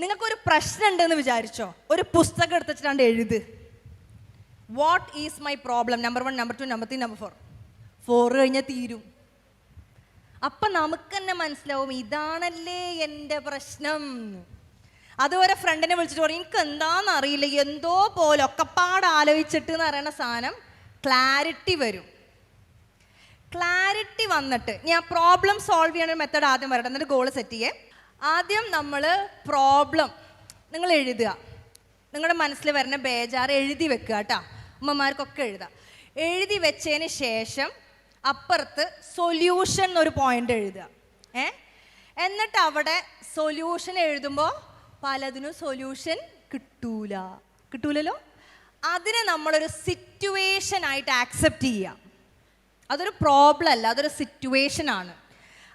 നിങ്ങൾക്കൊരു പ്രശ്നം ഉണ്ടെന്ന് വിചാരിച്ചോ? ഒരു പുസ്തകം എടുത്തിട്ടാണ്ട് എഴുത്. What is my problem number one number two number three number four four കഴിഞ്ഞാൽ തീരും. അപ്പം നമുക്ക് തന്നെ മനസ്സിലാവും ഇതാണല്ലേ എന്റെ പ്രശ്നം. അതുവരെ ഫ്രണ്ടിനെ വിളിച്ചിട്ട് പറയും എനിക്ക് എന്താണെന്ന് അറിയില്ല എന്തോ പോലെ ഒക്കെപ്പാട് ആലോചിച്ചിട്ട് എന്ന് പറയുന്ന സാധനം ക്ലാരിറ്റി വരും. ക്ലാരിറ്റി വന്നിട്ട് ഞാൻ പ്രോബ്ലം സോൾവ് ചെയ്യുന്ന മെത്തേഡ് ആദ്യം വരട്ടെ എന്നിട്ട് ഗോൾ സെറ്റ് ചെയ്യേ. ആദ്യം നമ്മൾ പ്രോബ്ലം നിങ്ങൾ എഴുതുക. നിങ്ങളുടെ മനസ്സിൽ വരുന്ന ബേജാറ് എഴുതി വെക്കുക കേട്ടോ. അമ്മമാർക്കൊക്കെ എഴുതുക എഴുതി വെച്ചതിന് ശേഷം അപ്പുറത്ത് സൊല്യൂഷൻ എന്നൊരു പോയിന്റ് എഴുതുക. ഏ? എന്നിട്ട് അവിടെ സൊല്യൂഷൻ എഴുതുമ്പോൾ പലതിനും സൊല്യൂഷൻ കിട്ടൂല. കിട്ടൂലല്ലോ? അതിനെ നമ്മളൊരു സിറ്റുവേഷൻ ആയിട്ട് ആക്സെപ്റ്റ് ചെയ്യുക അതൊരു പ്രോബ്ലം അല്ല അതൊരു സിറ്റുവേഷൻ ആണ്.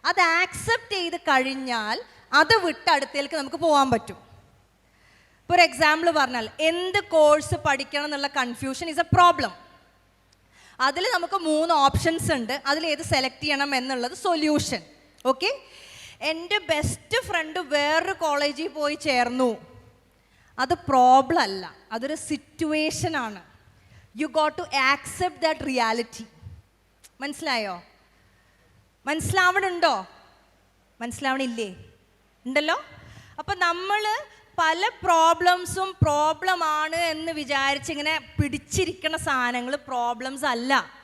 അത് ആക്സെപ്റ്റ് ചെയ്ത് കഴിഞ്ഞാൽ അത് വിട്ട് അടുത്തേക്ക് നമുക്ക് പോകാൻ പറ്റും. ഇപ്പോൾ ഒരു എക്സാമ്പിൾ പറഞ്ഞാൽ എന്ത് കോഴ്സ് പഠിക്കണം എന്നുള്ള കൺഫ്യൂഷൻ ഈസ് എ പ്രോബ്ലം അതിൽ നമുക്ക് മൂന്ന് ഓപ്ഷൻസ് ഉണ്ട്. അതിൽ ഏത് സെലക്ട് ചെയ്യണം എന്നുള്ളത് സൊല്യൂഷൻ ഓക്കെ എന്റെ ബെസ്റ്റ് ഫ്രണ്ട് വേറൊരു കോളേജിൽ പോയി ചേർന്നു. അത് പ്രോബ്ലം അല്ല. അതൊരു സിറ്റുവേഷൻ ആണ്. You got to accept that reality മനസ്സിലായോ? മനസ്സിലാവണുണ്ടോ? മനസ്സിലാവണില്ലേ? ഉണ്ടല്ലോ? അപ്പം നമ്മൾ പല പ്രോബ്ലംസും പ്രോബ്ലം ആണ് എന്ന് വിചാരിച്ചിങ്ങനെ പിടിച്ചിരിക്കുന്ന സാധനങ്ങൾ പ്രോബ്ലംസ് അല്ല.